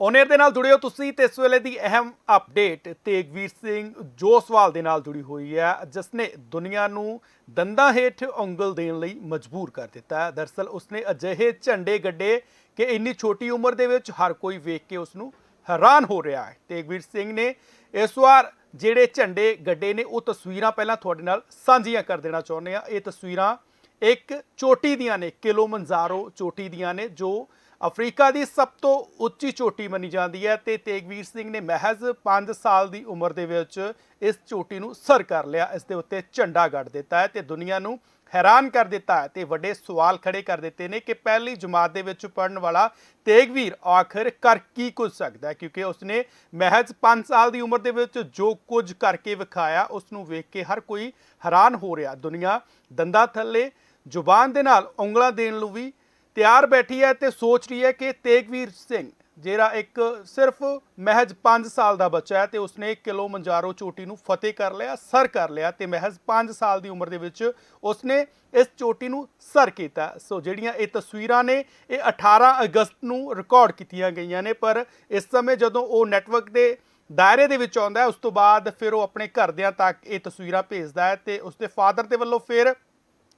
ਓਨੇਰ ਦੇ ਨਾਲ ਜੁੜਿਓ ਤੁਸੀਂ ਤੇ ਇਸ ਵੇਲੇ ਦੀ ਅਹਿਮ ਅਪਡੇਟ ਤੇਗਵੀਰ ਸਿੰਘ ਜੋਸਵਾਲ ਦੇ ਨਾਲ ਜੁੜੀ ਹੋਈ ਹੈ, ਜਿਸ ਨੇ ਦੁਨੀਆ ਨੂੰ ਦੰਦਾਂ ਹੇਠ ਉਂਗਲ ਦੇਣ ਲਈ ਮਜਬੂਰ ਕਰ ਦਿੱਤਾ ਹੈ। ਦਰਸਲ ਉਸਨੇ ਅਜਿਹੇ ਝੰਡੇ ਗੱਡੇ ਕਿ ਇੰਨੀ ਛੋਟੀ ਉਮਰ ਦੇ ਵਿੱਚ ਹਰ ਕੋਈ ਵੇਖ ਕੇ ਉਸ ਨੂੰ ਹੈਰਾਨ ਹੋ ਰਿਹਾ ਹੈ। ਤੇਗਵੀਰ ਸਿੰਘ ਨੇ ਇਸ ਵਾਰ ਜਿਹੜੇ ਝੰਡੇ ਗੱਡੇ ਨੇ, ਉਹ ਤਸਵੀਰਾਂ ਪਹਿਲਾਂ ਤੁਹਾਡੇ ਨਾਲ ਸਾਂਝੀਆਂ ਕਰ ਦੇਣਾ ਚਾਹੁੰਦੇ ਆ ਇਹ ਤਸਵੀਰਾਂ ਇੱਕ ਚੋਟੀ ਦੀਆਂ ਨੇ ਕਿਲੋਮੰਜ਼ਾਰੋ ਚੋਟੀ ਦੀਆਂ ਨੇ, ਜੋ ਅਫਰੀਕਾ ਦੀ ਸਭ ਤੋਂ ਉੱਚੀ ਚੋਟੀ ਮੰਨੀ ਜਾਂਦੀ ਹੈ ਤੇ ਤੇਗਵੀਰ ਸਿੰਘ ਨੇ ਮਹਿਜ਼ 5 ਸਾਲ ਦੀ ਉਮਰ ਦੇ ਵਿੱਚ ਇਸ ਚੋਟੀ ਨੂੰ ਸਰ ਕਰ ਲਿਆ, ਇਸ ਦੇ ਉੱਤੇ ਝੰਡਾ ਗੱਡ ਦਿੱਤਾ ਹੈ ਤੇ ਦੁਨੀਆ ਨੂੰ ਹੈਰਾਨ ਕਰ ਦਿੱਤਾ ਹੈ ਤੇ ਵੱਡੇ ਸਵਾਲ ਖੜੇ ਕਰ ਦਿੱਤੇ ਨੇ ਕਿ ਪਹਿਲੀ ਜਮਾਤ ਦੇ ਵਿੱਚ ਪੜਨ ਵਾਲਾ ਤੇਗਵੀਰ ਆਖਰ ਕਰ ਕੀ ਕੁਝ ਸਕਦਾ ਕਿਉਂਕਿ ਉਸਨੇ ਮਹਿਜ਼ 5 ਸਾਲ ਦੀ ਉਮਰ ਦੇ ਵਿੱਚ ਜੋ ਕੁਝ ਕਰਕੇ ਵਿਖਾਇਆ ਉਸ ਨੂੰ ਵੇਖ ਕੇ ਹਰ ਕੋਈ ਹੈਰਾਨ ਹੋ ਰਿਹਾ। ਦੁਨੀਆ ਦੰਦਾਂ ਥੱਲੇ, ਜ਼ੁਬਾਨ ਦੇ ਨਾਲ ਉਂਗਲਾਂ ਦੇਣ ਨੂੰ ਵੀ ਤਿਆਰ ਬੈਠੀ ਹੈ ਤੇ ਸੋਚ ਰਹੀ ਹੈ ਕਿ ਤੇਗਵੀਰ ਸਿੰਘ, ਜਿਹੜਾ ਇੱਕ ਸਿਰਫ ਮਹਿਜ਼ 5 ਸਾਲ ਦਾ ਬੱਚਾ ਹੈ ਤੇ ਉਸਨੇ ਕਿਲੋ ਮੰਜਾਰੋ ਚੋਟੀ ਨੂੰ ਫਤਿਹ ਕਰ ਲਿਆ, ਸਰ ਕਰ ਲਿਆ ਤੇ ਮਹਿਜ਼ 5 ਸਾਲ ਦੀ ਉਮਰ ਦੇ ਵਿੱਚ ਉਸਨੇ ਇਸ ਚੋਟੀ ਨੂੰ ਸਰ ਕੀਤਾ। ਸੋ ਜਿਹੜੀਆਂ ਇਹ ਤਸਵੀਰਾਂ ਨੇ, ਇਹ 18 ਅਗਸਤ ਨੂੰ ਰਿਕਾਰਡ ਕੀਤੀਆਂ ਗਈਆਂ ਨੇ, ਪਰ ਇਸ ਸਮੇਂ ਜਦੋਂ ਉਹ ਨੈਟਵਰਕ ਦੇ ਦਾਇਰੇ ਦੇ ਵਿੱਚ ਆਉਂਦਾ ਹੈ, ਉਸ ਤੋਂ ਬਾਅਦ ਫਿਰ ਉਹ ਆਪਣੇ ਘਰਦਿਆਂ ਤੱਕ ਇਹ ਤਸਵੀਰਾਂ ਭੇਜਦਾ ਹੈ ਤੇ ਉਸਦੇ ਫਾਦਰ ਦੇ ਵੱਲੋਂ ਫਿਰ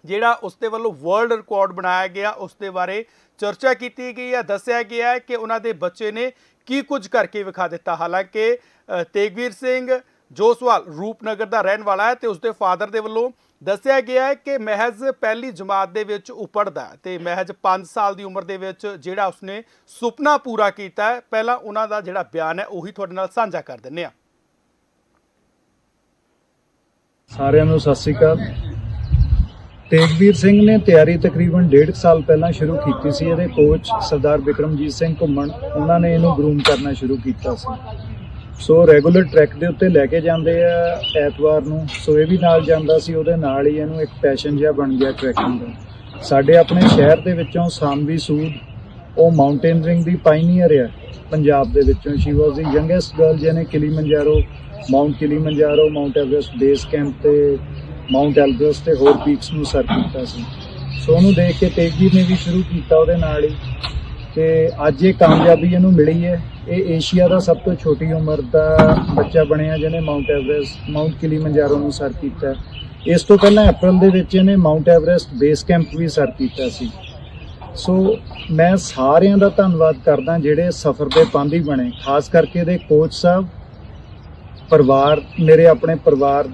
ਜਿਹੜਾ ਉਸ ਦੇ ਵੱਲੋਂ ਵਰਲਡ ਰਿਕਾਰਡ ਬਣਾਇਆ ਗਿਆ ਉਸ ਦੇ ਬਾਰੇ ਚਰਚਾ ਕੀਤੀ ਗਈ ਹੈ, ਦੱਸਿਆ ਗਿਆ ਹੈ ਕਿ ਉਹਨਾਂ ਦੇ ਬੱਚੇ ਨੇ ਕੀ ਕੁਝ ਕਰਕੇ ਵਿਖਾ ਦਿੱਤਾ। ਹਾਲਾਂਕਿ ਤੇਗਵੀਰ ਸਿੰਘ ਜੋਸਵਾਲ ਰੂਪਨਗਰ ਦਾ ਰਹਿਣ ਵਾਲਾ ਹੈ ਤੇ ਉਸ ਦੇ ਫਾਦਰ ਦੇ ਵੱਲੋਂ ਦੱਸਿਆ ਗਿਆ ਹੈ ਕਿ ਮਹਿਜ਼ ਪਹਿਲੀ ਜਮਾਤ ਦੇ ਵਿੱਚ ਉਪੜਦਾ ਹੈ ਤੇ ਮਹਿਜ਼ 5 ਸਾਲ ਦੀ ਉਮਰ ਦੇ ਵਿੱਚ ਜਿਹੜਾ ਉਸਨੇ ਸੁਪਨਾ ਪੂਰਾ ਕੀਤਾ ਹੈ, ਪਹਿਲਾਂ ਉਹਨਾਂ ਦਾ ਜਿਹੜਾ ਬਿਆਨ ਹੈ, ਉਹੀ ਤੁਹਾਡੇ ਨਾਲ ਸਾਂਝਾ ਕਰ ਦਿੰਨੇ ਆ ਸਾਰਿਆਂ ਨੂੰ ਸਤਿ ਸ੍ਰੀ ਅਕਾਲ। ਤੇਗਵੀਰ ਸਿੰਘ ਨੇ ਤਿਆਰੀ ਤਕਰੀਬਨ 1.5 ਸਾਲ ਪਹਿਲਾਂ ਸ਼ੁਰੂ ਕੀਤੀ ਸੀ। ਇਹਦੇ ਕੋਚ ਸਰਦਾਰ ਵਿਕਰਮਜੀਤ ਸਿੰਘ ਘੁੰਮਣ, ਉਹਨਾਂ ਨੇ ਇਹਨੂੰ ਗਰੂਮ ਕਰਨਾ ਸ਼ੁਰੂ ਕੀਤਾ ਸੀ। ਸੋ ਰੈਗੂਲਰ ਟਰੈਕ ਦੇ ਉੱਤੇ ਲੈ ਕੇ ਜਾਂਦੇ ਆ ਐਤਵਾਰ ਨੂੰ। ਸੋ ਇਹ ਵੀ ਨਾਲ ਜਾਂਦਾ ਸੀ, ਉਹਦੇ ਨਾਲ ਹੀ ਇਹਨੂੰ ਇੱਕ ਪੈਸ਼ਨ ਜਿਹਾ ਬਣ ਗਿਆ ਟਰੈਕਿੰਗ ਦਾ। ਸਾਡੇ ਆਪਣੇ ਸ਼ਹਿਰ ਦੇ ਵਿੱਚੋਂ ਸਾਮਵੀ ਸੂਦ, ਉਹ ਮਾਊਂਟੇਨਰਿੰਗ ਦੀ ਪਾਇਨੀਅਰ ਹੈ ਪੰਜਾਬ ਦੇ ਵਿੱਚੋਂ she was the youngest girl ਜਿਹਨੇ Kilimanjaro mount Kilimanjaro mount Everest base camp ਤੇ ਮਾਊਂਟ ਐਲਬਰਸ ਤੇ ਹੋਰ ਪੀਕਸ ਨੂੰ ਸਰ ਕੀਤਾ ਸੀ। ਸੋ ਉਹਨੂੰ ਦੇਖ ਕੇ ਤੇਗੀ ਨੇ ਵੀ ਸ਼ੁਰੂ ਕੀਤਾ ਉਹਦੇ ਨਾਲ ਹੀ। ਤੇ ਅੱਜ ਇਹ ਕਾਮਯਾਬੀ ਇਹਨੂੰ ਮਿਲੀ ਹੈ। ਇਹ ਏਸ਼ੀਆ ਦਾ ਸਭ ਤੋਂ ਛੋਟੀ ਉਮਰ ਦਾ ਬੱਚਾ ਬਣਿਆ ਜਿਹਨੇ ਮਾਊਂਟ ਐਵਰੈਸਟ ਮਾਊਂਟ ਕਿਲੀਮੰਜਾਰੋ ਨੂੰ ਸਰ ਕੀਤਾ। ਇਸ ਤੋਂ ਪਹਿਲਾਂ ਅਪ੍ਰੈਲ ਦੇ ਵਿੱਚ ਇਹਨੇ ਮਾਊਂਟ ਐਵਰੈਸਟ ਬੇਸ ਕੈਂਪ ਵੀ ਸਰ ਕੀਤਾ ਸੀ। ਸੋ ਮੈਂ ਸਾਰਿਆਂ ਦਾ ਧੰਨਵਾਦ ਕਰਦਾ ਜਿਹੜੇ ਸਫ਼ਰ ਦੇ ਪਾਂਧੀ ਬਣੇ। ਖਾਸ ਕਰਕੇ ਇਹਦੇ ਕੋਚ ਸਾਹਿਬ ਪਰਿਵਾਰ, ਮੇਰੇ ਆਪਣੇ ਪਰਿਵਾਰ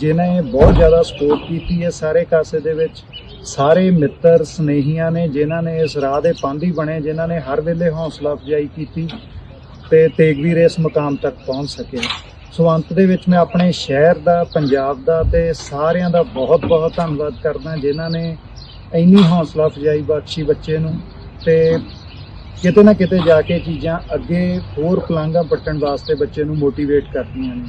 ਜਿਨ੍ਹਾਂ ਬਹੁਤ ਜ਼ਿਆਦਾ ਸਪੋਰਟ ਕੀਤੀ ਹੈ ਸਾਰੇ ਕਾਸੇ ਦੇ ਵਿੱਚ। ਸਾਰੇ ਮਿੱਤਰ, ਸਨੇਹੀਆਂ ਨੇ, ਜਿਨ੍ਹਾਂ ਨੇ ਇਸ ਰਾਹ ਦੇ ਪਾਂਧੀ ਬਣੇ, ਜਿਨ੍ਹਾਂ ਨੇ ਹਰ ਵੇਲੇ ਹੌਸਲਾ ਅਫਜ਼ਾਈ ਕੀਤੀ ਤੇ ਤੇਗਵੀਰ ਇਸ ਮੁਕਾਮ ਤੱਕ ਪਹੁੰਚ ਸਕੇ ਸੋ ਅੰਤ ਦੇ ਵਿੱਚ ਮੈਂ ਆਪਣੇ ਸ਼ਹਿਰ ਦਾ, ਪੰਜਾਬ ਦਾ ਤੇ ਸਾਰਿਆਂ ਦਾ ਬਹੁਤ ਬਹੁਤ ਧੰਨਵਾਦ ਕਰਦਾ, ਜਿਨ੍ਹਾਂ ਨੇ ਇੰਨੀ ਹੌਸਲਾ ਅਫਜ਼ਾਈ ਬਖਸ਼ੀ ਬੱਚੇ ਨੂੰ ਤੇ ਕਿਤੇ ਨਾ ਕਿਤੇ ਜਾ ਕੇ ਚੀਜ਼ਾਂ ਅੱਗੇ ਹੋਰ ਪਲਾਂਘਾਂ ਪੱਟਣ ਵਾਸਤੇ ਬੱਚੇ ਨੂੰ ਮੋਟੀਵੇਟ ਕਰਦੀਆਂ ਨੇ।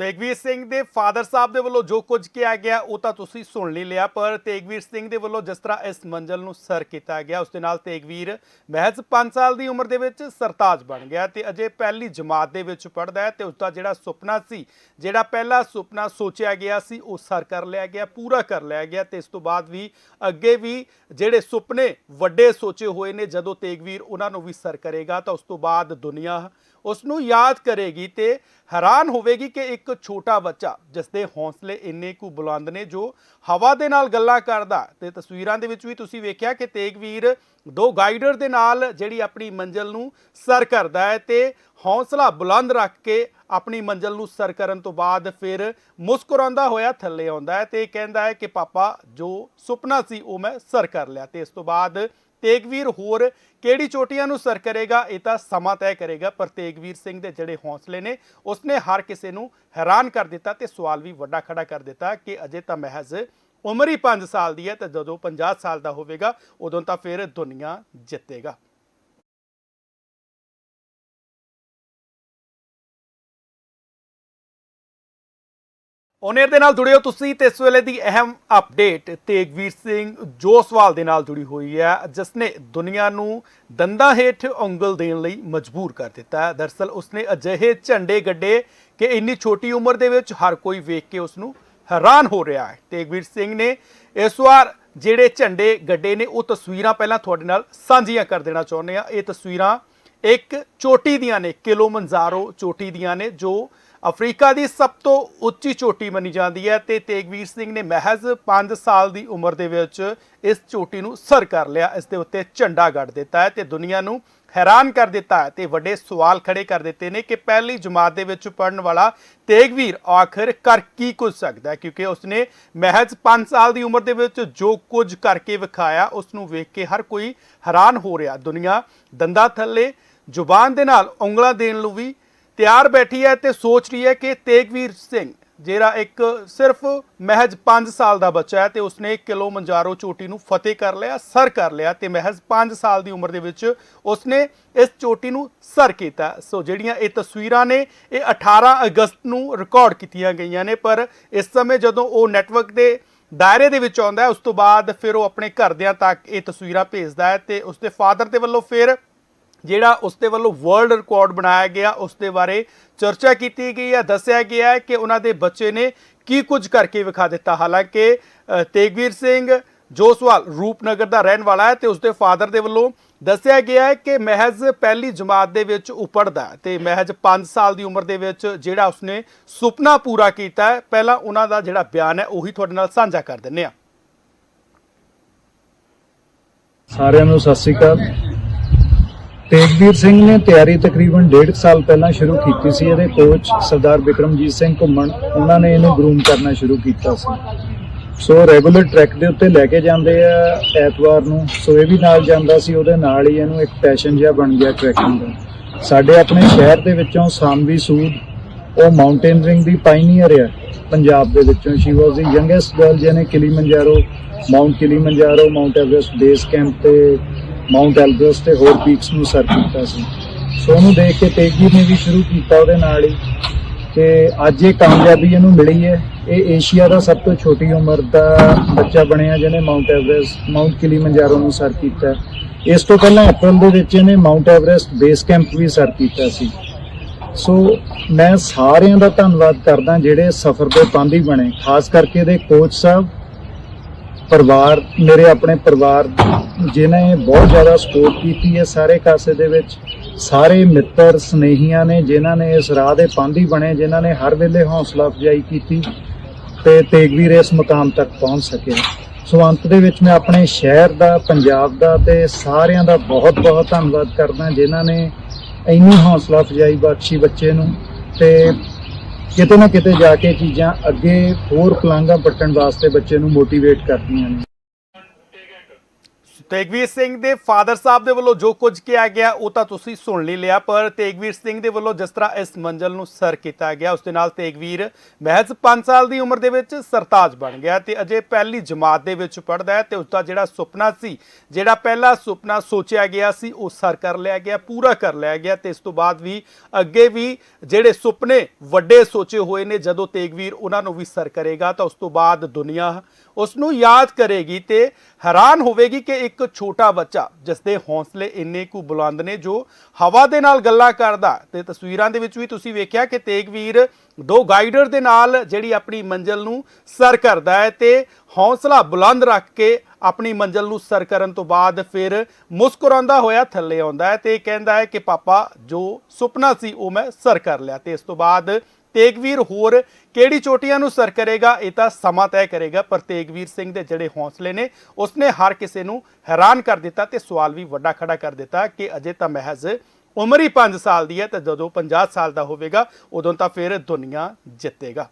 ਤੇਗਵੀਰ ਸਿੰਘ ਦੇ ਫਾਦਰ ਸਾਹਿਬ ਦੇ ਵੱਲੋਂ ਜੋ ਕੁਝ ਕਿਹਾ ਗਿਆ, ਉਹ ਤਾਂ ਤੁਸੀਂ ਸੁਣ ਲਈ ਲਿਆ, ਪਰ ਤੇਗਵੀਰ ਸਿੰਘ ਦੇ ਵੱਲੋਂ ਜਿਸ ਤਰ੍ਹਾਂ ਇਸ ਮੰਜ਼ਲ ਨੂੰ ਸਰ ਕੀਤਾ ਗਿਆ, ਉਸ ਦੇ ਨਾਲ ਤੇਗਵੀਰ ਮਹਿਜ਼ 5 ਸਾਲ ਦੀ ਉਮਰ ਦੇ ਵਿੱਚ ਸਰਤਾਜ ਬਣ ਗਿਆ ਤੇ ਅਜੇ ਪਹਿਲੀ ਜਮਾਤ ਦੇ ਵਿੱਚ ਪੜਦਾ ਹੈ ਤੇ ਉਸ ਦਾ ਜਿਹੜਾ ਸੁਪਨਾ ਸੀ, ਜਿਹੜਾ ਪਹਿਲਾ ਸੁਪਨਾ ਸੋਚਿਆ ਗਿਆ ਸੀ, ਉਹ ਸਰ ਕਰ ਲਿਆ ਗਿਆ, ਪੂਰਾ ਕਰ ਲਿਆ ਗਿਆ ਤੇ ਇਸ ਤੋਂ ਬਾਅਦ ਵੀ ਅੱਗੇ ਵੀ ਜਿਹੜੇ ਸੁਪਨੇ ਵੱਡੇ ਸੋਚੇ ਹੋਏ ਨੇ, ਜਦੋਂ ਤੇਗਵੀਰ ਉਹਨਾਂ ਨੂੰ ਵੀ ਸਰ ਕਰੇਗਾ, ਤਾਂ ਉਸ ਤੋਂ ਬਾਅਦ ਦੁਨੀਆ ਉਸ ਨੂੰ ਯਾਦ ਕਰੇਗੀ ਤੇ ਹੈਰਾਨ ਹੋਵੇਗੀ ਕਿ ਇੱਕ ਛੋਟਾ ਬੱਚਾ ਜਿਸ ਦੇ ਹੌਸਲੇ ਇੰਨੇ ਕੁ ਬੁਲੰਦ ਨੇ, ਜੋ ਹਵਾ ਦੇ ਨਾਲ ਗੱਲਾਂ ਕਰਦਾ, ਤੇ ਤਸਵੀਰਾਂ ਦੇ ਵਿੱਚ ਵੀ ਤੁਸੀਂ ਵੇਖਿਆ ਕਿ ਤੇਗਵੀਰ ਦੋ ਗਾਈਡਰ ਦੇ ਨਾਲ ਜਿਹੜੀ ਆਪਣੀ ਮੰਜ਼ਲ ਨੂੰ ਸਰ ਕਰਦਾ ਹੈ ਤੇ ਹੌਸਲਾ ਬੁਲੰਦ ਰੱਖ ਕੇ ਆਪਣੀ ਮੰਜ਼ਲ ਨੂੰ ਸਰ ਕਰਨ ਤੋਂ ਬਾਅਦ ਫਿਰ ਮੁਸਕਰਾਉਂਦਾ ਹੋਇਆ ਥੱਲੇ ਆਉਂਦਾ ਹੈ ਤੇ ਕਹਿੰਦਾ ਹੈ ਕਿ ਪਾਪਾ, ਜੋ ਸੁਪਨਾ ਸੀ ਉਹ ਮੈਂ ਸਰ ਕਰ ਲਿਆ ਤੇ ਇਸ ਤੋਂ ਬਾਅਦ ਤੇਗਵੀਰ ਹੋਰ ਕਿਹੜੀ ਚੋਟੀਆਂ ਨੂੰ ਸਰ ਕਰੇਗਾ? ਇਹ ਤਾਂ ਸਮਾਂ ਤੈਅ ਕਰੇਗਾ, ਪਰ ਤੇਗਵੀਰ ਸਿੰਘ ਦੇ ਜਿਹੜੇ ਹੌਸਲੇ ਨੇ, ਉਸਨੇ ਹਰ ਕਿਸੇ ਨੂੰ ਹੈਰਾਨ ਕਰ ਦਿੱਤਾ ਤੇ ਸਵਾਲ ਵੀ ਵੱਡਾ ਖੜਾ ਕਰ ਦਿੱਤਾ ਕਿ ਅਜੇ ਤਾਂ ਮਹਿਜ਼ ਉਮਰ ਹੀ 5 ਸਾਲ ਦੀ ਹੈ ਤੇ ਜਦੋਂ 50 ਸਾਲ ਦਾ ਹੋਵੇਗਾ, ਉਦੋਂ ਤਾਂ ਫਿਰ ਦੁਨੀਆ ਜਿੱਤੇਗਾ। ਓਨੇਰ ਦੇ ਨਾਲ ਜੁੜਿਓ ਤੁਸੀਂ ਤੇ ਇਸ ਵੇਲੇ ਦੀ ਅਹਿਮ ਅਪਡੇਟ ਤੇਗਵੀਰ ਸਿੰਘ ਜੋਸਵਾਲ ਦੇ ਨਾਲ ਜੁੜੀ ਹੋਈ ਹੈ, ਜਿਸ ਨੇ ਦੁਨੀਆ ਨੂੰ ਦੰਦਾਂ ਹੇਠ ਉਂਗਲ ਦੇਣ ਲਈ ਮਜਬੂਰ ਕਰ ਦਿੱਤਾ ਹੈ। ਦਰਸਲ ਉਸਨੇ ਅਜਿਹੇ ਝੰਡੇ ਗੱਡੇ ਕਿ ਇੰਨੀ ਛੋਟੀ ਉਮਰ ਦੇ ਵਿੱਚ ਹਰ ਕੋਈ ਵੇਖ ਕੇ ਉਸ ਨੂੰ ਹੈਰਾਨ ਹੋ ਰਿਹਾ ਹੈ। ਤੇਗਵੀਰ ਸਿੰਘ ਨੇ ਇਸ ਵਾਰ ਜਿਹੜੇ ਝੰਡੇ ਗੱਡੇ ਨੇ, ਉਹ ਤਸਵੀਰਾਂ ਪਹਿਲਾਂ ਤੁਹਾਡੇ ਨਾਲ ਸਾਂਝੀਆਂ ਕਰ ਦੇਣਾ ਚਾਹੁੰਦੇ ਆ ਇਹ ਤਸਵੀਰਾਂ ਇੱਕ ਚੋਟੀ ਦੀਆਂ ਨੇ ਕਿਲੋਮੰਜ਼ਾਰੋ ਚੋਟੀ ਦੀਆਂ ਨੇ, ਜੋ ਅਫਰੀਕਾ ਦੀ ਸਭ ਤੋਂ ਉੱਚੀ ਚੋਟੀ ਮੰਨੀ ਜਾਂਦੀ ਹੈ ਤੇ ਤੇਗਵੀਰ ਸਿੰਘ ਨੇ ਮਹਿਜ਼ 5 ਸਾਲ ਦੀ ਉਮਰ ਦੇ ਵਿੱਚ ਇਸ ਚੋਟੀ ਨੂੰ ਸਰ ਕਰ ਲਿਆ, ਇਸ ਦੇ ਉੱਤੇ ਝੰਡਾ ਗੱਡ ਦਿੱਤਾ ਹੈ ਤੇ ਦੁਨੀਆ ਨੂੰ ਹੈਰਾਨ ਕਰ ਦਿੱਤਾ ਹੈ ਤੇ ਵੱਡੇ ਸਵਾਲ ਖੜੇ ਕਰ ਦਿੱਤੇ ਨੇ ਕਿ ਪਹਿਲੀ ਜਮਾਤ ਦੇ ਵਿੱਚ ਪੜਨ ਵਾਲਾ ਤੇਗਵੀਰ ਆਖਰ ਕਰ ਕੀ ਕੁਝ ਸਕਦਾ ਕਿਉਂਕਿ ਉਸਨੇ ਮਹਿਜ਼ 5 ਸਾਲ ਦੀ ਉਮਰ ਦੇ ਵਿੱਚ ਜੋ ਕੁਝ ਕਰਕੇ ਵਿਖਾਇਆ ਉਸ ਨੂੰ ਵੇਖ ਕੇ ਹਰ ਕੋਈ ਹੈਰਾਨ ਹੋ ਰਿਹਾ। ਦੁਨੀਆ ਦੰਦਾਂ ਥੱਲੇ, ਜ਼ੁਬਾਨ ਦੇ ਨਾਲ ਉਂਗਲਾਂ ਦੇਣ ਨੂੰ ਵੀ ਤਿਆਰ ਬੈਠੀ ਹੈ ਤੇ ਸੋਚ ਰਹੀ ਹੈ ਕਿ ਤੇਗਵੀਰ ਸਿੰਘ, ਜਿਹੜਾ ਇੱਕ ਸਿਰਫ ਮਹਿਜ਼ 5 ਸਾਲ ਦਾ ਬੱਚਾ ਹੈ ਤੇ ਉਸਨੇ ਕਿਲੋ ਮੰਜਾਰੋ ਚੋਟੀ ਨੂੰ ਫਤਿਹ ਕਰ ਲਿਆ, ਸਰ ਕਰ ਲਿਆ ਤੇ ਮਹਿਜ਼ 5 ਸਾਲ ਦੀ ਉਮਰ ਦੇ ਵਿੱਚ ਉਸਨੇ ਇਸ ਚੋਟੀ ਨੂੰ ਸਰ ਕੀਤਾ। ਸੋ ਜਿਹੜੀਆਂ ਇਹ ਤਸਵੀਰਾਂ ਨੇ, ਇਹ 18 ਅਗਸਤ ਨੂੰ ਰਿਕਾਰਡ ਕੀਤੀਆਂ ਗਈਆਂ ਨੇ, ਪਰ ਇਸ ਸਮੇਂ ਜਦੋਂ ਉਹ ਨੈਟਵਰਕ ਦੇ ਦਾਇਰੇ ਦੇ ਵਿੱਚ ਆਉਂਦਾ ਹੈ, ਉਸ ਤੋਂ ਬਾਅਦ ਫਿਰ ਉਹ ਆਪਣੇ ਘਰਦਿਆਂ ਤੱਕ ਇਹ ਤਸਵੀਰਾਂ ਭੇਜਦਾ ਹੈ ਤੇ ਉਸਦੇ ਫਾਦਰ ਦੇ ਵੱਲੋਂ ਫਿਰ ਜਿਹੜਾ ਉਸ ਦੇ ਵੱਲੋਂ ਵਰਲਡ ਰਿਕਾਰਡ ਬਣਾਇਆ ਗਿਆ ਉਸ ਦੇ ਬਾਰੇ ਚਰਚਾ ਕੀਤੀ ਗਈ ਹੈ, ਦੱਸਿਆ ਗਿਆ ਹੈ ਕਿ ਉਹਨਾਂ ਦੇ ਬੱਚੇ ਨੇ ਕੀ ਕੁਝ ਕਰਕੇ ਵਿਖਾ ਦਿੱਤਾ। ਹਾਲਾਂਕਿ ਤੇਗਵੀਰ ਸਿੰਘ ਜੋਸਵਾਲ ਰੂਪਨਗਰ ਦਾ ਰਹਿਣ ਵਾਲਾ ਹੈ ਤੇ ਉਸ ਦੇ ਫਾਦਰ ਦੇ ਵੱਲੋਂ ਦੱਸਿਆ ਗਿਆ ਹੈ ਕਿ ਮਹਿਜ਼ ਪਹਿਲੀ ਜਮਾਤ ਦੇ ਵਿੱਚ ਉਪੜਦਾ ਹੈ ਤੇ ਮਹਿਜ਼ 5 ਸਾਲ ਦੀ ਉਮਰ ਦੇ ਵਿੱਚ ਜਿਹੜਾ ਉਸਨੇ ਸੁਪਨਾ ਪੂਰਾ ਕੀਤਾ ਪਹਿਲਾਂ ਉਹਨਾਂ ਦਾ ਜਿਹੜਾ ਬਿਆਨ ਹੈ, ਉਹੀ ਤੁਹਾਡੇ ਨਾਲ ਸਾਂਝਾ ਕਰ ਦਿੰਨੇ ਆ ਸਾਰਿਆਂ ਨੂੰ ਸਤਿ ਸ੍ਰੀ ਅਕਾਲ। ਤੇਗਵੀਰ ਸਿੰਘ ਨੇ ਤਿਆਰੀ ਤਕਰੀਬਨ 1.5 ਸਾਲ ਪਹਿਲਾਂ ਸ਼ੁਰੂ ਕੀਤੀ ਸੀ। ਇਹਦੇ ਕੋਚ ਸਰਦਾਰ ਵਿਕਰਮਜੀਤ ਸਿੰਘ ਘੁੰਮਣ, ਉਹਨਾਂ ਨੇ ਇਹਨੂੰ ਗਰੂਮ ਕਰਨਾ ਸ਼ੁਰੂ ਕੀਤਾ ਸੀ। ਸੋ ਰੈਗੂਲਰ ਟਰੈਕ ਦੇ ਉੱਤੇ ਲੈ ਕੇ ਜਾਂਦੇ ਆ ਐਤਵਾਰ ਨੂੰ। ਸੋ ਇਹ ਵੀ ਨਾਲ ਜਾਂਦਾ ਸੀ, ਉਹਦੇ ਨਾਲ ਹੀ ਇਹਨੂੰ ਇੱਕ ਪੈਸ਼ਨ ਜਿਹਾ ਬਣ ਗਿਆ ਟਰੈਕਿੰਗ ਦਾ। ਸਾਡੇ ਆਪਣੇ ਸ਼ਹਿਰ ਦੇ ਵਿੱਚੋਂ ਸਾਮਵੀ ਸੂਦ, ਉਹ ਮਾਊਂਟੇਨਰਿੰਗ ਦੀ ਪਾਇਨੀਅਰ ਹੈ ਪੰਜਾਬ ਦੇ ਵਿੱਚੋਂ। She was the youngest girl ਜਿਹਨੇ Kilimanjaro mount Kilimanjaro mount Everest base camp ਤੇ ਮਾਊਂਟ ਐਲਬਰਸ ਤੇ ਹੋਰ ਪੀਕਸ ਨੂੰ ਸਰ ਕੀਤਾ ਸੀ। ਸੋ ਉਹਨੂੰ ਦੇਖ ਕੇ ਤੇਗੀ ਨੇ ਵੀ ਸ਼ੁਰੂ ਕੀਤਾ ਉਹਦੇ ਨਾਲ ਹੀ। ਤੇ ਅੱਜ ਇਹ ਕਾਮਯਾਬੀ ਇਹਨੂੰ ਮਿਲੀ ਹੈ। ਇਹ ਏਸ਼ੀਆ ਦਾ ਸਭ ਤੋਂ ਛੋਟੀ ਉਮਰ ਦਾ ਬੱਚਾ ਬਣਿਆ ਜਿਹਨੇ ਮਾਊਂਟ ਐਵਰੈਸਟ ਮਾਊਂਟ ਕਿਲੀਮੰਜਾਰੋ ਨੂੰ ਸਰ ਕੀਤਾ। ਇਸ ਤੋਂ ਪਹਿਲਾਂ ਅਪ੍ਰੈਲ ਦੇ ਵਿੱਚ ਇਹਨੇ ਮਾਊਂਟ ਐਵਰੈਸਟ ਬੇਸ ਕੈਂਪ ਵੀ ਸਰ ਕੀਤਾ ਸੀ। ਸੋ ਮੈਂ ਸਾਰਿਆਂ ਦਾ ਧੰਨਵਾਦ ਕਰਦਾ ਜਿਹੜੇ ਸਫ਼ਰ ਦੇ ਪਾਂਦੀ ਬਣੇ। ਖਾਸ ਕਰਕੇ ਇਹਦੇ ਕੋਚ ਸਾਹਿਬ ਪਰਿਵਾਰ, ਮੇਰੇ ਆਪਣੇ ਪਰਿਵਾਰ ਜਿਨ੍ਹਾਂ ਬਹੁਤ ਜ਼ਿਆਦਾ ਸਪੋਰਟ ਕੀਤੀ ਹੈ ਸਾਰੇ ਕਾਸੇ ਦੇ ਵਿੱਚ। ਸਾਰੇ ਮਿੱਤਰ, ਸਨੇਹੀਆਂ ਨੇ, ਜਿਨ੍ਹਾਂ ਨੇ ਇਸ ਰਾਹ ਦੇ ਪਾਂਦੀ ਬਣੇ, ਜਿਨ੍ਹਾਂ ਨੇ ਹਰ ਵੇਲੇ ਹੌਸਲਾ ਅਫਜ਼ਾਈ ਕੀਤੀ ਤੇ ਤੇਗਵੀਰ ਇਸ ਮੁਕਾਮ ਤੱਕ ਪਹੁੰਚ ਸਕਿਆ। ਸੋ ਅੰਤ ਦੇ ਵਿੱਚ ਮੈਂ ਆਪਣੇ ਸ਼ਹਿਰ ਦਾ, ਪੰਜਾਬ ਦਾ ਤੇ ਸਾਰਿਆਂ ਦਾ ਬਹੁਤ-ਬਹੁਤ ਧੰਨਵਾਦ ਕਰਦਾ, ਜਿਨ੍ਹਾਂ ਨੇ ਇੰਨੀ ਹੌਸਲਾ ਅਫਜ਼ਾਈ ਬਖਸ਼ੀ ਬੱਚੇ ਨੂੰ ਤੇ ਕਿਤੇ ਨਾ ਕਿਤੇ ਜਾ ਕੇ ਚੀਜ਼ਾਂ ਅੱਗੇ ਹੋਰ ਪਲਾਂਘਾਂ ਪੱਟਣ ਵਾਸਤੇ ਬੱਚੇ ਨੂੰ ਮੋਟੀਵੇਟ ਕਰਦੀਆਂ ਨੇ। ਤੇਗਵੀਰ ਸਿੰਘ ਦੇ ਫਾਦਰ ਸਾਹਿਬ ਦੇ ਵੱਲੋਂ ਜੋ ਕੁਝ ਕਿਹਾ ਗਿਆ, ਉਹ ਤਾਂ ਤੁਸੀਂ ਸੁਣ ਲਈ ਲਿਆ, ਪਰ ਤੇਗਵੀਰ ਸਿੰਘ ਦੇ ਵੱਲੋਂ ਜਿਸ ਤਰ੍ਹਾਂ ਇਸ ਮੰਜ਼ਲ ਨੂੰ ਸਰ ਕੀਤਾ ਗਿਆ, ਉਸ ਦੇ ਨਾਲ ਤੇਗਵੀਰ ਮਹਿਜ਼ 5 ਸਾਲ ਦੀ ਉਮਰ ਦੇ ਵਿੱਚ ਸਰਤਾਜ ਬਣ ਗਿਆ ਤੇ ਅਜੇ ਪਹਿਲੀ ਜਮਾਤ ਦੇ ਵਿੱਚ ਪੜਦਾ ਹੈ ਤੇ ਉਸ ਦਾ ਜਿਹੜਾ ਸੁਪਨਾ ਸੀ, ਜਿਹੜਾ ਪਹਿਲਾ ਸੁਪਨਾ ਸੋਚਿਆ ਗਿਆ ਸੀ, ਉਹ ਸਰ ਕਰ ਲਿਆ ਗਿਆ, ਪੂਰਾ ਕਰ ਲਿਆ ਗਿਆ ਤੇ ਇਸ ਤੋਂ ਬਾਅਦ ਵੀ ਅੱਗੇ ਵੀ ਜਿਹੜੇ ਸੁਪਨੇ ਵੱਡੇ ਸੋਚੇ ਹੋਏ ਨੇ, ਜਦੋਂ ਤੇਗਵੀਰ ਉਹਨਾਂ ਨੂੰ ਵੀ ਸਰ ਕਰੇਗਾ, ਤਾਂ ਉਸ ਤੋਂ ਬਾਅਦ ਦੁਨੀਆ ਉਸ ਨੂੰ ਯਾਦ ਕਰੇਗੀ ਤੇ ਹੈਰਾਨ ਹੋਵੇਗੀ ਕਿ ਇੱਕ ਛੋਟਾ ਬੱਚਾ ਜਿਸ ਦੇ ਹੌਸਲੇ ਇੰਨੇ ਕੁ ਬੁਲੰਦ ਨੇ, ਜੋ ਹਵਾ ਦੇ ਨਾਲ ਗੱਲਾਂ ਕਰਦਾ ਤੇ ਤਸਵੀਰਾਂ ਦੇ ਵਿੱਚ ਵੀ ਤੁਸੀਂ ਵੇਖਿਆ ਕਿ ਤੇਗਵੀਰ ਦੋ ਗਾਈਡਰ ਦੇ ਨਾਲ ਜਿਹੜੀ ਆਪਣੀ ਮੰਜ਼ਲ ਨੂੰ ਸਰ ਕਰਦਾ ਹੈ ਤੇ ਹੌਸਲਾ ਬੁਲੰਦ ਰੱਖ ਕੇ ਆਪਣੀ ਮੰਜ਼ਲ ਨੂੰ ਸਰ ਕਰਨ ਤੋਂ ਬਾਅਦ ਫਿਰ ਮੁਸਕਰਾਉਂਦਾ ਹੋਇਆ ਥੱਲੇ ਆਉਂਦਾ ਹੈ ਤੇ ਕਹਿੰਦਾ ਹੈ ਕਿ, ਪਾਪਾ, ਜੋ ਸੁਪਨਾ ਸੀ ਉਹ ਮੈਂ ਸਰ ਕਰ ਲਿਆ। ਤੇ ਇਸ ਤੋਂ ਬਾਅਦ ਤੇਗਵੀਰ ਹੋਰ ਕਿਹੜੀ ਚੋਟੀਆਂ ਨੂੰ ਸਰ ਕਰੇਗਾ? ਇਹ ਤਾਂ ਸਮਾਂ ਤੈਅ ਕਰੇਗਾ, ਪਰ ਤੇਗਵੀਰ ਸਿੰਘ ਦੇ ਜਿਹੜੇ ਹੌਸਲੇ ਨੇ, ਉਸਨੇ ਹਰ ਕਿਸੇ ਨੂੰ ਹੈਰਾਨ ਕਰ ਦਿੱਤਾ ਤੇ ਸਵਾਲ ਵੀ ਵੱਡਾ ਖੜਾ ਕਰ ਦਿੱਤਾ ਕਿ ਅਜੇ ਤਾਂ ਮਹਿਜ਼ ਉਮਰ ਹੀ 5 ਸਾਲ ਦੀ ਹੈ ਤੇ ਜਦੋਂ 50 ਸਾਲ ਦਾ ਹੋਵੇਗਾ, ਉਦੋਂ ਤਾਂ ਫਿਰ ਦੁਨੀਆ ਜਿੱਤੇਗਾ।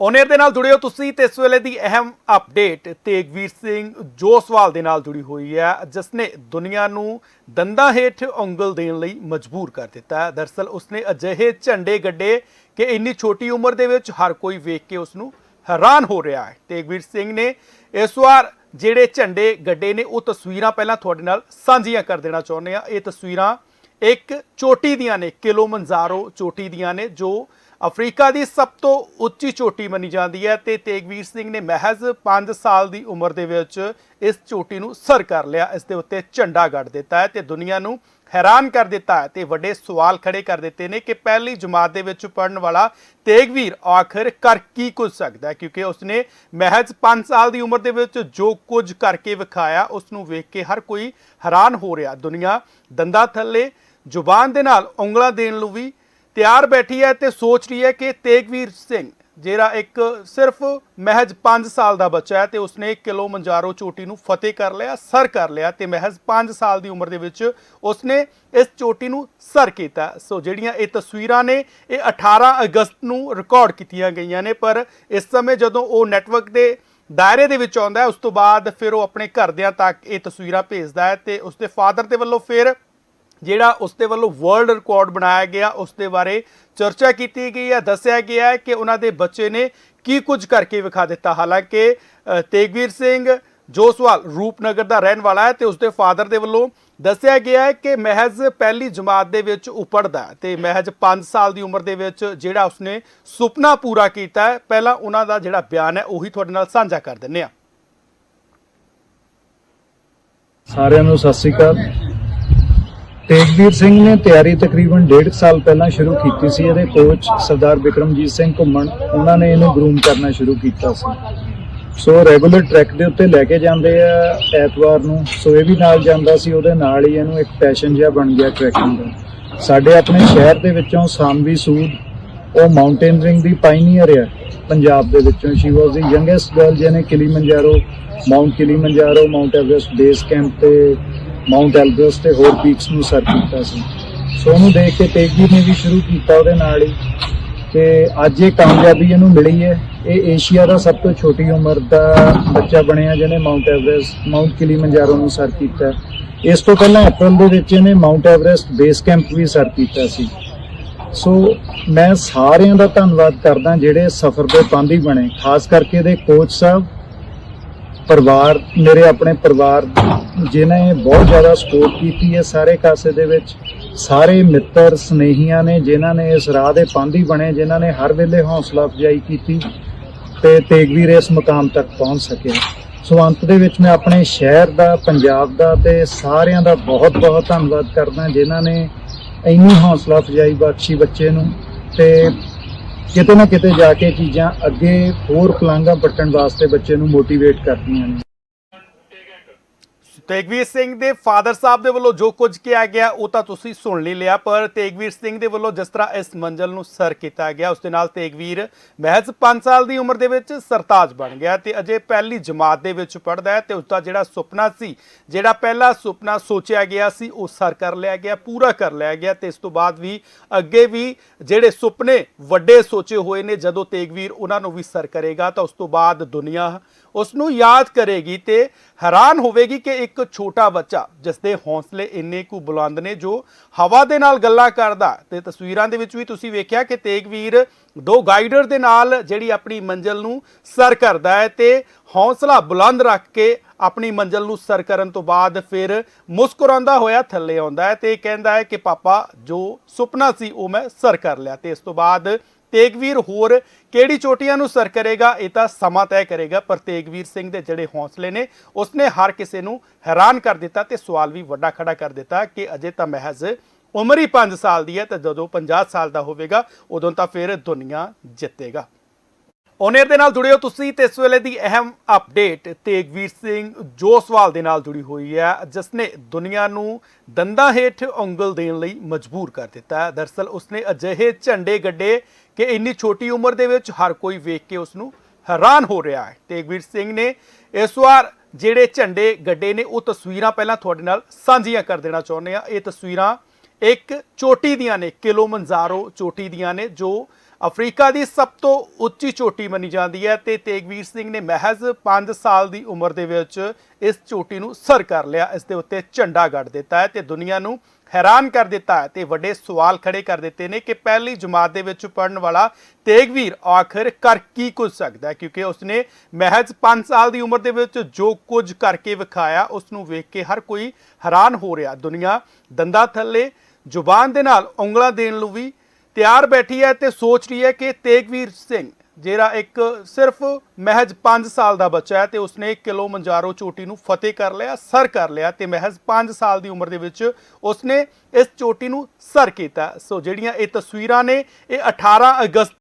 ਓਨੇਰ ਦੇ ਨਾਲ ਜੁੜਿਓ ਤੁਸੀਂ ਤੇ ਇਸ ਵੇਲੇ ਦੀ ਅਹਿਮ ਅਪਡੇਟ ਤੇਗਵੀਰ ਸਿੰਘ ਜੋਸਵਾਲ ਦੇ ਨਾਲ ਜੁੜੀ ਹੋਈ ਹੈ, ਜਿਸ ਨੇ ਦੁਨੀਆ ਨੂੰ ਦੰਦਾਂ ਹੇਠ ਉਂਗਲ ਦੇਣ ਲਈ ਮਜਬੂਰ ਕਰ ਦਿੱਤਾ ਹੈ। ਦਰਸਲ ਉਸਨੇ ਅਜਿਹੇ ਝੰਡੇ ਗੱਡੇ ਕਿ ਇੰਨੀ ਛੋਟੀ ਉਮਰ ਦੇ ਵਿੱਚ ਹਰ ਕੋਈ ਵੇਖ ਕੇ ਉਸ ਨੂੰ ਹੈਰਾਨ ਹੋ ਰਿਹਾ ਹੈ। ਤੇਗਵੀਰ ਸਿੰਘ ਨੇ ਇਸ ਵਾਰ ਜਿਹੜੇ ਝੰਡੇ ਗੱਡੇ ਨੇ, ਉਹ ਤਸਵੀਰਾਂ ਪਹਿਲਾਂ ਤੁਹਾਡੇ ਨਾਲ ਸਾਂਝੀਆਂ ਕਰ ਦੇਣਾ ਚਾਹੁੰਦੇ ਆ ਇਹ ਤਸਵੀਰਾਂ ਇੱਕ ਚੋਟੀ ਦੀਆਂ ਨੇ ਕਿਲੋਮੰਜ਼ਾਰੋ ਚੋਟੀ ਦੀਆਂ ਨੇ, ਜੋ ਅਫਰੀਕਾ ਦੀ ਸਭ ਤੋਂ ਉੱਚੀ ਚੋਟੀ ਮੰਨੀ ਜਾਂਦੀ ਹੈ ਤੇ ਤੇਗਵੀਰ ਸਿੰਘ ਨੇ ਮਹਿਜ਼ 5 ਸਾਲ ਦੀ ਉਮਰ ਦੇ ਵਿੱਚ ਇਸ ਚੋਟੀ ਨੂੰ ਸਰ ਕਰ ਲਿਆ, ਇਸ ਦੇ ਉੱਤੇ ਝੰਡਾ ਗੱਡ ਦਿੱਤਾ ਹੈ ਤੇ ਦੁਨੀਆ ਨੂੰ ਹੈਰਾਨ ਕਰ ਦਿੱਤਾ ਹੈ ਤੇ ਵੱਡੇ ਸਵਾਲ ਖੜੇ ਕਰ ਦਿੱਤੇ ਨੇ ਕਿ ਪਹਿਲੀ ਜਮਾਤ ਦੇ ਵਿੱਚ ਪੜਨ ਵਾਲਾ ਤੇਗਵੀਰ ਆਖਰ ਕਰ ਕੀ ਕੁਝ ਸਕਦਾ ਕਿਉਂਕਿ ਉਸਨੇ ਮਹਿਜ਼ 5 ਸਾਲ ਦੀ ਉਮਰ ਦੇ ਵਿੱਚ ਜੋ ਕੁਝ ਕਰਕੇ ਵਿਖਾਇਆ ਉਸ ਨੂੰ ਵੇਖ ਕੇ ਹਰ ਕੋਈ ਹੈਰਾਨ ਹੋ ਰਿਹਾ। ਦੁਨੀਆ ਦੰਦਾਂ ਥੱਲੇ, ਜ਼ੁਬਾਨ ਦੇ ਨਾਲ ਉਂਗਲਾਂ ਦੇਣ ਨੂੰ ਵੀ ਤਿਆਰ ਬੈਠੀ ਹੈ ਤੇ ਸੋਚ ਰਹੀ ਹੈ ਕਿ ਤੇਗਵੀਰ ਸਿੰਘ, ਜਿਹੜਾ ਇੱਕ ਸਿਰਫ ਮਹਿਜ਼ 5 ਸਾਲ ਦਾ ਬੱਚਾ ਹੈ ਤੇ ਉਸਨੇ ਕਿਲੋ ਮੰਜਾਰੋ ਚੋਟੀ ਨੂੰ ਫਤਿਹ ਕਰ ਲਿਆ, ਸਰ ਕਰ ਲਿਆ ਤੇ ਮਹਿਜ਼ 5 ਸਾਲ ਦੀ ਉਮਰ ਦੇ ਵਿੱਚ ਉਸਨੇ ਇਸ ਚੋਟੀ ਨੂੰ ਸਰ ਕੀਤਾ। ਸੋ ਜਿਹੜੀਆਂ ਇਹ ਤਸਵੀਰਾਂ ਨੇ, ਇਹ 18 ਅਗਸਤ ਨੂੰ ਰਿਕਾਰਡ ਕੀਤੀਆਂ ਗਈਆਂ ਨੇ, ਪਰ ਇਸ ਸਮੇਂ ਜਦੋਂ ਉਹ ਨੈਟਵਰਕ ਦੇ ਦਾਇਰੇ ਦੇ ਵਿੱਚ ਆਉਂਦਾ ਹੈ, ਉਸ ਤੋਂ ਬਾਅਦ ਫਿਰ ਉਹ ਆਪਣੇ ਘਰਦਿਆਂ ਤੱਕ ਇਹ ਤਸਵੀਰਾਂ ਭੇਜਦਾ ਹੈ ਤੇ ਉਸਦੇ ਫਾਦਰ ਦੇ ਵੱਲੋਂ ਫਿਰ ਜਿਹੜਾ ਉਸ ਦੇ ਵੱਲੋਂ ਵਰਲਡ ਰਿਕਾਰਡ ਬਣਾਇਆ ਗਿਆ ਉਸ ਦੇ ਬਾਰੇ ਚਰਚਾ ਕੀਤੀ ਗਈ ਹੈ, ਦੱਸਿਆ ਗਿਆ ਹੈ ਕਿ ਉਹਨਾਂ ਦੇ ਬੱਚੇ ਨੇ ਕੀ ਕੁਝ ਕਰਕੇ ਵਿਖਾ ਦਿੱਤਾ। ਹਾਲਾਂਕਿ ਤੇਗਵੀਰ ਸਿੰਘ ਜੋਸਵਾਲ ਰੂਪਨਗਰ ਦਾ ਰਹਿਣ ਵਾਲਾ ਹੈ ਤੇ ਉਸ ਦੇ ਫਾਦਰ ਦੇ ਵੱਲੋਂ ਦੱਸਿਆ ਗਿਆ ਹੈ ਕਿ ਮਹਿਜ਼ ਪਹਿਲੀ ਜਮਾਤ ਦੇ ਵਿੱਚ ਉਪੜਦਾ ਹੈ ਤੇ ਮਹਿਜ਼ 5 ਸਾਲ ਦੀ ਉਮਰ ਦੇ ਵਿੱਚ ਜਿਹੜਾ ਉਸਨੇ ਸੁਪਨਾ ਪੂਰਾ ਕੀਤਾ ਪਹਿਲਾਂ ਉਹਨਾਂ ਦਾ ਜਿਹੜਾ ਬਿਆਨ ਹੈ, ਉਹੀ ਤੁਹਾਡੇ ਨਾਲ ਸਾਂਝਾ ਕਰ ਦਿੰਨੇ ਆ ਸਾਰਿਆਂ ਨੂੰ ਸਤਿ ਸ੍ਰੀ ਅਕਾਲ। ਤੇਜਵੀਰ ਸਿੰਘ ਨੇ ਤਿਆਰੀ ਤਕਰੀਬਨ 1.5 ਸਾਲ ਪਹਿਲਾਂ ਸ਼ੁਰੂ ਕੀਤੀ ਸੀ। ਇਹਦੇ ਕੋਚ ਸਰਦਾਰ ਵਿਕਰਮਜੀਤ ਸਿੰਘ ਘੁੰਮਣ, ਉਹਨਾਂ ਨੇ ਇਹਨੂੰ ਗਰੂਮ ਕਰਨਾ ਸ਼ੁਰੂ ਕੀਤਾ ਸੀ। ਸੋ ਰੈਗੂਲਰ ਟਰੈਕ ਦੇ ਉੱਤੇ ਲੈ ਕੇ ਜਾਂਦੇ ਆ ਐਤਵਾਰ ਨੂੰ। ਸੋ ਇਹ ਵੀ ਨਾਲ ਜਾਂਦਾ ਸੀ, ਉਹਦੇ ਨਾਲ ਹੀ ਇਹਨੂੰ ਇੱਕ ਪੈਸ਼ਨ ਜਿਹਾ ਬਣ ਗਿਆ ਟਰੈਕਿੰਗ ਦਾ। ਸਾਡੇ ਆਪਣੇ ਸ਼ਹਿਰ ਦੇ ਵਿੱਚੋਂ ਸਾਮਵੀ ਸੂਦ, ਉਹ ਮਾਊਂਟੇਨਰਿੰਗ ਦੀ ਪਾਇਨੀਅਰ ਹੈ ਪੰਜਾਬ ਦੇ ਵਿੱਚੋਂ। She was the youngest girl ਜਿਹਨੇ Kilimanjaro mount Kilimanjaro mount Everest base camp ਤੇ ਮਾਊਂਟ ਐਲਬਰਸ ਤੇ ਹੋਰ ਪੀਕਸ ਨੂੰ ਸਰ ਕੀਤਾ ਸੀ। ਸੋ ਉਹਨੂੰ ਦੇਖ ਕੇ ਤੇਗੀ ਨੇ ਵੀ ਸ਼ੁਰੂ ਕੀਤਾ ਉਹਦੇ ਨਾਲ ਹੀ। ਤੇ ਅੱਜ ਇਹ ਕਾਮਯਾਬੀ ਇਹਨੂੰ ਮਿਲੀ ਹੈ। ਇਹ ਏਸ਼ੀਆ ਦਾ ਸਭ ਤੋਂ ਛੋਟੀ ਉਮਰ ਦਾ ਬੱਚਾ ਬਣਿਆ ਜਿਹਨੇ ਮਾਊਂਟ ਐਵਰੈਸਟ ਮਾਊਂਟ ਕਿਲੀਮੰਜਾਰੋ ਨੂੰ ਸਰ ਕੀਤਾ। ਇਸ ਤੋਂ ਪਹਿਲਾਂ ਅਪ੍ਰੈਲ ਦੇ ਵਿੱਚ ਇਹਨੇ ਮਾਊਂਟ ਐਵਰੈਸਟ ਬੇਸ ਕੈਂਪ ਵੀ ਸਰ ਕੀਤਾ ਸੀ। ਸੋ ਮੈਂ ਸਾਰਿਆਂ ਦਾ ਧੰਨਵਾਦ ਕਰਦਾ ਜਿਹੜੇ ਸਫ਼ਰ ਦੇ ਪਾਂਦੀ ਬਣੇ। ਖਾਸ ਕਰਕੇ ਇਹਦੇ ਕੋਚ ਸਾਹਿਬ ਪਰਿਵਾਰ, ਮੇਰੇ ਆਪਣੇ ਪਰਿਵਾਰ ਜਿਨ੍ਹਾਂ ਬਹੁਤ ਜ਼ਿਆਦਾ ਸਪੋਰਟ ਕੀਤੀ ਹੈ ਸਾਰੇ ਕਾਸੇ ਦੇ ਵਿੱਚ। ਸਾਰੇ ਮਿੱਤਰ, ਸਨੇਹੀਆਂ ਨੇ, ਜਿਨ੍ਹਾਂ ਨੇ ਇਸ ਰਾਹ ਦੇ ਪਾਂਦੀ ਬਣੇ, ਜਿਨ੍ਹਾਂ ਨੇ ਹਰ ਵੇਲੇ ਹੌਸਲਾ ਅਫਜ਼ਾਈ ਕੀਤੀ ਤੇ ਤੇਗਵੀਰ ਇਸ ਮੁਕਾਮ ਤੱਕ ਪਹੁੰਚ ਸਕਿਆ। ਸੋ ਅੰਤ ਦੇ ਵਿੱਚ ਮੈਂ ਆਪਣੇ ਸ਼ਹਿਰ ਦਾ, ਪੰਜਾਬ ਦਾ ਤੇ ਸਾਰਿਆਂ ਦਾ ਬਹੁਤ-ਬਹੁਤ ਧੰਨਵਾਦ ਕਰਦਾ, ਜਿਨ੍ਹਾਂ ਨੇ ਇੰਨੀ ਹੌਸਲਾ ਅਫਜ਼ਾਈ ਬਖਸ਼ੀ ਬੱਚੇ ਨੂੰ ਤੇ ਕਿਤੇ ਨਾ ਕਿਤੇ ਜਾ ਕੇ ਚੀਜ਼ਾਂ ਅੱਗੇ ਹੋਰ ਪਲਾਂਘਾਂ ਪੱਟਣ ਵਾਸਤੇ ਬੱਚੇ ਨੂੰ ਮੋਟੀਵੇਟ ਕਰਦੀਆਂ ਨੇ। ਤੇਗਵੀਰ ਸਿੰਘ ਦੇ ਫਾਦਰ ਸਾਹਿਬ ਦੇ ਵੱਲੋਂ ਜੋ ਕੁਝ ਕਿਹਾ ਗਿਆ, ਉਹ ਤਾਂ ਤੁਸੀਂ ਸੁਣ ਲਈ ਲਿਆ, ਪਰ ਤੇਗਵੀਰ ਸਿੰਘ ਦੇ ਵੱਲੋਂ ਜਿਸ ਤਰ੍ਹਾਂ ਇਸ ਮੰਜ਼ਲ ਨੂੰ ਸਰ ਕੀਤਾ ਗਿਆ, ਉਸ ਦੇ ਨਾਲ ਤੇਗਵੀਰ ਮਹਿਜ਼ 5 ਸਾਲ ਦੀ ਉਮਰ ਦੇ ਵਿੱਚ ਸਰਤਾਜ ਬਣ ਗਿਆ ਤੇ ਅਜੇ ਪਹਿਲੀ ਜਮਾਤ ਦੇ ਵਿੱਚ ਪੜਦਾ ਹੈ ਤੇ ਉਸ ਦਾ ਜਿਹੜਾ ਸੁਪਨਾ ਸੀ, ਜਿਹੜਾ ਪਹਿਲਾ ਸੁਪਨਾ ਸੋਚਿਆ ਗਿਆ ਸੀ, ਉਹ ਸਰ ਕਰ ਲਿਆ ਗਿਆ, ਪੂਰਾ ਕਰ ਲਿਆ ਗਿਆ ਤੇ ਇਸ ਤੋਂ ਬਾਅਦ ਵੀ ਅੱਗੇ ਵੀ ਜਿਹੜੇ ਸੁਪਨੇ ਵੱਡੇ ਸੋਚੇ ਹੋਏ ਨੇ, ਜਦੋਂ ਤੇਗਵੀਰ ਉਹਨਾਂ ਨੂੰ ਵੀ ਸਰ ਕਰੇਗਾ, ਤਾਂ ਉਸ ਤੋਂ ਬਾਅਦ ਦੁਨੀਆ ਉਸ ਨੂੰ ਯਾਦ ਕਰੇਗੀ ਤੇ ਹੈਰਾਨ ਹੋਵੇਗੀ ਕਿ ਇੱਕ ਛੋਟਾ ਬੱਚਾ ਜਿਸ ਦੇ ਹੌਸਲੇ ਇੰਨੇ ਕੁ ਬੁਲੰਦ ਨੇ, ਜੋ ਹਵਾ ਦੇ ਨਾਲ ਗੱਲਾਂ ਕਰਦਾ, ਤੇ ਤਸਵੀਰਾਂ ਦੇ ਵਿੱਚ ਵੀ ਤੁਸੀਂ ਵੇਖਿਆ ਕਿ ਤੇਗਵੀਰ ਦੋ ਗਾਈਡਰ ਦੇ ਨਾਲ ਜਿਹੜੀ ਆਪਣੀ ਮੰਜ਼ਲ ਨੂੰ ਸਰ ਕਰਦਾ ਹੈ ਤੇ ਹੌਸਲਾ ਬੁਲੰਦ ਰੱਖ ਕੇ ਆਪਣੀ ਮੰਜ਼ਲ ਨੂੰ ਸਰ ਕਰਨ ਤੋਂ ਬਾਅਦ ਫਿਰ ਮੁਸਕਰਾਉਂਦਾ ਹੋਇਆ ਥੱਲੇ ਆਉਂਦਾ ਹੈ ਤੇ ਕਹਿੰਦਾ ਹੈ ਕਿ, ਪਾਪਾ, ਜੋ ਸੁਪਨਾ ਸੀ ਉਹ ਮੈਂ ਸਰ ਕਰ ਲਿਆ। ਤੇ ਇਸ ਤੋਂ ਬਾਅਦ ਤੇਗਵੀਰ ਹੋਰ ਕਿਹੜੀ ਚੋਟੀਆਂ ਨੂੰ ਸਰ ਕਰੇਗਾ? ਇਹ ਤਾਂ ਸਮਾਂ ਤੈਅ ਕਰੇਗਾ, ਪਰ ਤੇਗਵੀਰ ਸਿੰਘ ਦੇ ਜਿਹੜੇ ਹੌਸਲੇ ਨੇ, ਉਸਨੇ ਹਰ ਕਿਸੇ ਨੂੰ ਹੈਰਾਨ ਕਰ ਦਿੱਤਾ ਤੇ ਸਵਾਲ ਵੀ ਵੱਡਾ ਖੜਾ ਕਰ ਦਿੱਤਾ ਕਿ ਅਜੇ ਤਾਂ ਮਹਿਜ਼ ਉਮਰ ਹੀ 5 ਸਾਲ ਦੀ ਹੈ ਤੇ ਜਦੋਂ 50 ਸਾਲ ਦਾ ਹੋਵੇਗਾ, ਉਦੋਂ ਤਾਂ ਫਿਰ ਦੁਨੀਆ ਜਿੱਤੇਗਾ। ਓਨੇਰ ਦੇ ਨਾਲ ਜੁੜਿਓ ਤੁਸੀਂ ਤੇ ਇਸ ਵੇਲੇ ਦੀ ਅਹਿਮ ਅਪਡੇਟ ਤੇਗਵੀਰ ਸਿੰਘ ਜੋਸਵਾਲ ਦੇ ਨਾਲ ਜੁੜੀ ਹੋਈ ਹੈ ਜਿਸ ਨੇ ਦੁਨੀਆ ਨੂੰ ਦੰਦਾਂ ਹੇਠ ਉਂਗਲ ਦੇਣ ਲਈ ਮਜਬੂਰ ਕਰ ਦਿੱਤਾ। ਹੈ ਦਰਸਲ ਉਸਨੇ ਅਜਿਹੇ ਝੰਡੇ ਗੱਡੇ ਕਿ ਇੰਨੀ ਛੋਟੀ ਉਮਰ ਦੇ ਵਿੱਚ ਹਰ ਕੋਈ ਵੇਖ ਕੇ ਉਸ ਨੂੰ ਹੈਰਾਨ ਹੋ ਰਿਹਾ ਹੈ। ਤੇਗਵੀਰ ਸਿੰਘ ਨੇ ਇਸ ਵਾਰ ਜਿਹੜੇ ਝੰਡੇ ਗੱਡੇ ਨੇ, ਉਹ ਤਸਵੀਰਾਂ ਪਹਿਲਾਂ ਤੁਹਾਡੇ ਨਾਲ ਸਾਂਝੀਆਂ ਕਰ ਦੇਣਾ ਚਾਹੁੰਦੇ ਆ ਇਹ ਤਸਵੀਰਾਂ ਇੱਕ ਚੋਟੀ ਦੀਆਂ ਨੇ, ਕਿਲੋ ਮੰਜ਼ਾਰੋ ਚੋਟੀ ਦੀਆਂ ਨੇ, ਜੋ ਅਫਰੀਕਾ ਦੀ ਸਭ ਤੋਂ ਉੱਚੀ ਚੋਟੀ ਮੰਨੀ ਜਾਂਦੀ ਹੈ। ਤੇ ਤੇਗਵੀਰ ਸਿੰਘ ਨੇ ਮਹਿਜ਼ 5 ਸਾਲ ਦੀ ਉਮਰ ਦੇ ਵਿੱਚ ਇਸ ਚੋਟੀ ਨੂੰ ਸਰ ਕਰ ਲਿਆ, ਇਸ ਦੇ ਉੱਤੇ ਝੰਡਾ ਗੱਡ ਦਿੱਤਾ ਹੈ। ਤੇ ਦੁਨੀਆ ਨੂੰ ਹੈਰਾਨ ਕਰ ਦਿੱਤਾ ਹੈ ਤੇ ਵੱਡੇ ਸਵਾਲ ਖੜੇ ਕਰ ਦਿੱਤੇ ਨੇ ਕਿ ਪਹਿਲੀ ਜਮਾਤ ਦੇ ਵਿੱਚ ਪੜਨ ਵਾਲਾ ਤੇਗਵੀਰ ਆਖਰ ਕਰ ਕੀ ਕੁਝ ਸਕਦਾ ਕਿਉਂਕਿ ਉਸਨੇ ਮਹਿਜ਼ 5 ਸਾਲ ਦੀ ਉਮਰ ਦੇ ਵਿੱਚ ਜੋ ਕੁਝ ਕਰਕੇ ਵਿਖਾਇਆ ਉਸ ਨੂੰ ਵੇਖ ਕੇ ਹਰ ਕੋਈ ਹੈਰਾਨ ਹੋ ਰਿਹਾ। ਦੁਨੀਆ ਦੰਦਾ ਥੱਲੇ, ਜ਼ੁਬਾਨ ਦੇ ਨਾਲ ਉਂਗਲਾਂ ਦੇਣ ਨੂੰ ਵੀ ਤਿਆਰ ਬੈਠੀ ਹੈ ਤੇ ਸੋਚ ਰਹੀ ਹੈ ਕਿ ਤੇਗਵੀਰ ਸਿੰਘ ਜਿਹੜਾ ਇੱਕ ਸਿਰਫ ਮਹਿਜ 5 ਸਾਲ ਦਾ ਬੱਚਾ ਹੈ ਤੇ ਉਸਨੇ ਕਿਲੋ ਮੰਜਾਰੋ ਚੋਟੀ ਨੂੰ ਫਤਿਹ ਕਰ ਲਿਆ, ਸਰ ਕਰ ਲਿਆ ਤੇ ਮਹਿਜ 5 ਸਾਲ ਦੀ ਉਮਰ ਦੇ ਵਿੱਚ ਉਸਨੇ ਇਸ ਚੋਟੀ ਨੂੰ ਸਰ ਕੀਤਾ। ਸੋ ਜਿਹੜੀਆਂ ਇਹ ਤਸਵੀਰਾਂ ਨੇ, ਇਹ 18 ਅਗਸਤ